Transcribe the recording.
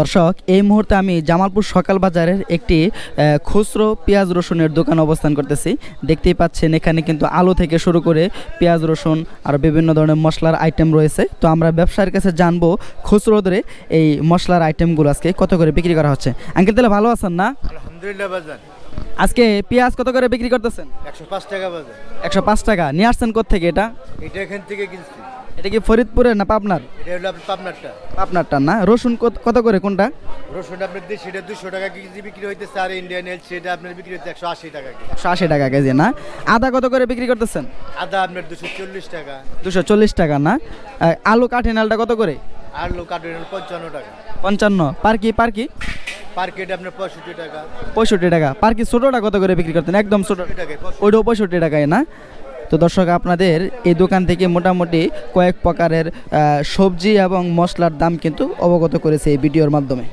দর্শক, এই মুহূর্তে আমি জামালপুর সকাল বাজারের একটি খুচরো পেঁয়াজ রসুনের দোকান অবস্থান করতেছি। দেখতেই পাচ্ছেন এখানে কিন্তু আলু থেকে শুরু করে পেঁয়াজ রসুন আর বিভিন্ন ধরনের মশলার আইটেম রয়েছে। তো আমরা ব্যবসার কাছে জানব খুচরো ধরে এই মশলার আইটেমগুলো আজকে কত করে বিক্রি করা হচ্ছে। আঙ্কেল তাহলে ভালো আছেন না? আলহামদুলিল্লাহ আজকে পেঁয়াজ কত করে বিক্রি করতেছেন? একশো পাঁচ টাকা একশো পাঁচ টাকা। নিয়ে আসছেন থেকে এটা? এটা এখান থেকে কিনছি। এটা কি ফরিদপুরের না পাবনার? এটা হলো আপনার পাবনারটা। পাবনারটা না? রসুন কত- করে কোনটা? রসুন আপনার দেশি দুশো টাকা কেজি বিক্রি হইতেছে আর ইন্ডিয়ান এল সেটা আপনার বিক্রি হচ্ছে একশো আশি টাকা একশো আশি টাকা কেজি না? আদা কত করে বিক্রি করতেছেন? আদা আপনার দুশো চল্লিশ টাকা। দুশো চল্লিশ টাকা না? আলু কাঠিনালটা কত করে? আলু কার্টুন পঞ্চান্ন টাকা। পঞ্চান্ন। পার কি পার কি পার আপনার পঁয়ষট্টি টাকা। পঁয়ষট্টি টাকা। পার কি ছোটোটা কত করে বিক্রি করতেন? একদম ছোটো। ওইটাও পঁয়ষট্টি টাকায় না? তো দর্শক আপনাদের এই দোকান থেকে মোটামুটি কয়েক প্রকারের সবজি এবং মশলার দাম কিন্তু অবগত করেছে এই ভিডিওর মাধ্যমে।